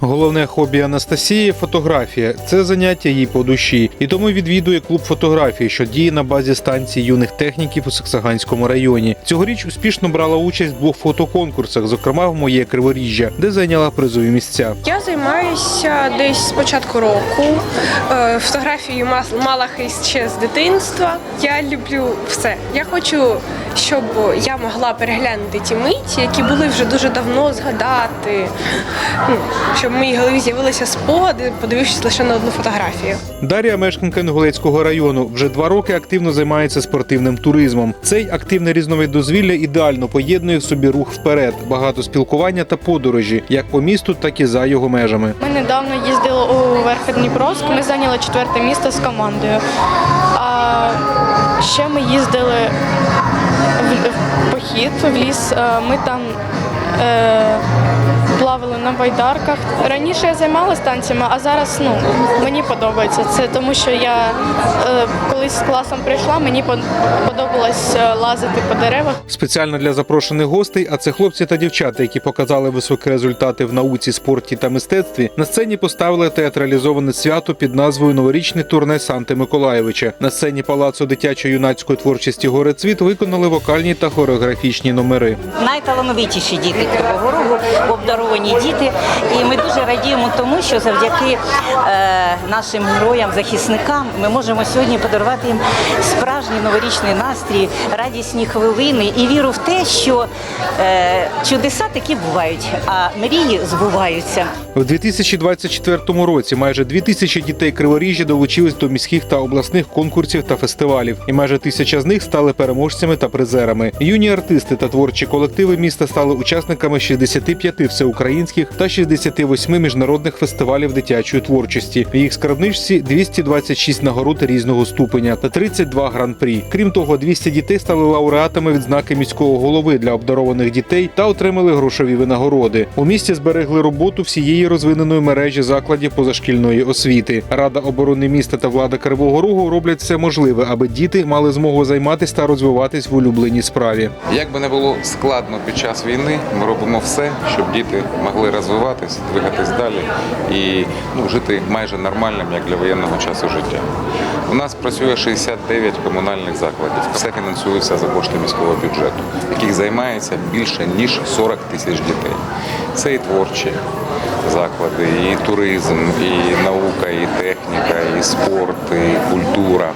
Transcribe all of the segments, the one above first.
Головне хобі Анастасії фотографія. Це заняття їй по душі, і тому відвідує клуб фотографії, що діє на базі станції юних техніків у Саксаганському районі. Цьогоріч успішно брала участь в двох фотоконкурсах, зокрема в моє криворіжжя, де зайняла призові місця. Я займаюся десь з початку року. Е, Фотографію мала хист ще з дитинства. Я люблю все. Я хочу, щоб я могла переглянути ті миті, які були вже дуже давно згадати. Ну, щоб в моїй голові з'явилися спогади, подивившись лише на одну фотографію. Дар'я, мешканка Інгулецького району, вже два роки активно займається спортивним туризмом. Цей активний різновид дозвілля ідеально поєднує в собі рух вперед, багато спілкування та подорожі, як по місту, так і за його межами. Ми недавно їздили у Верхідніпровськ, ми зайняли четверте місце з командою. А ще ми їздили в, в похід в ліс. Е, Ми там е, плавали на байдарках. Раніше я займалася танцями, а зараз ну, мені подобається це, тому що я е, колись з класом прийшла, мені подобалось е, лазити по деревах. Спеціально для запрошених гостей, а це хлопці та дівчата, які показали високі результати в науці, спорті та мистецтві. На сцені поставили театралізоване свято під назвою Новорічне турне Санти Миколаєвича. На сцені палацу дитячо-юнацької творчості Горецвіт виконали вокальні та хореографічні номери. найталановитіші діти Кривого Рогу, обдаровані діти. І ми дуже радіємо тому, що завдяки е, нашим героям, захисникам, ми можемо сьогодні подарувати їм справжній новорічний настрій, радісні хвилини і віру в те, що е, чудеса такі бувають, а мрії збуваються. У 2024 році майже дві тисячі дітей Криворіжжя долучились до міських та обласних конкурсів та фестивалів, і майже тисяча з них стали переможцями та призерами. Юні артисти та творчі колективи міста стали учасниками 65 всеукраїнських та 68 міжнародних фестивалів дитячої творчості. В їх скарбничці 226 нагород різного ступеня та 32 гран-прі. Крім того, 200 дітей стали лауреатами відзнаки міського голови для обдарованих дітей та отримали грошові винагороди. У місті зберегли роботу всієї розвиненої мережі закладів позашкільної освіти. Рада оборони міста та влада Кривого Рогу роблять все можливе, аби діти мали змогу займатися та розвиватись в улюбленій справі. Як би не було складно під час війни, ми робимо все, щоб діти могли розвиватись, двигатись далі і ну, жити майже нормальним, як для воєнного часу життя. У нас працює 69 комунальних закладів. Все фінансується за кошти міського бюджету, яких займається більше ніж 40 тисяч дітей. Це і творчі заклади, і туризм, і наука, і техніка, і спорт, і культура,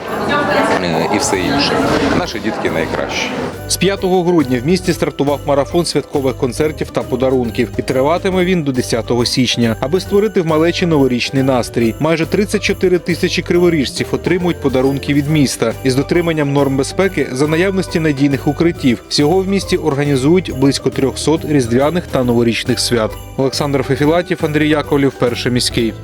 і все інше. Наші дітки найкращі. З 5 грудня в місті стартував марафон святкових концертів та подарунків, і триватиме він до 10 січня, аби створити в малечі новорічний настрій. Майже 34 тисячі криворіжців отримують подарунки від міста із дотриманням норм безпеки за наявності надійних укриттів. Всього в місті організують близько 300 різдвяних та новорічних свят. Олександр Фефілатів, Андрій Яковлів, перший міський.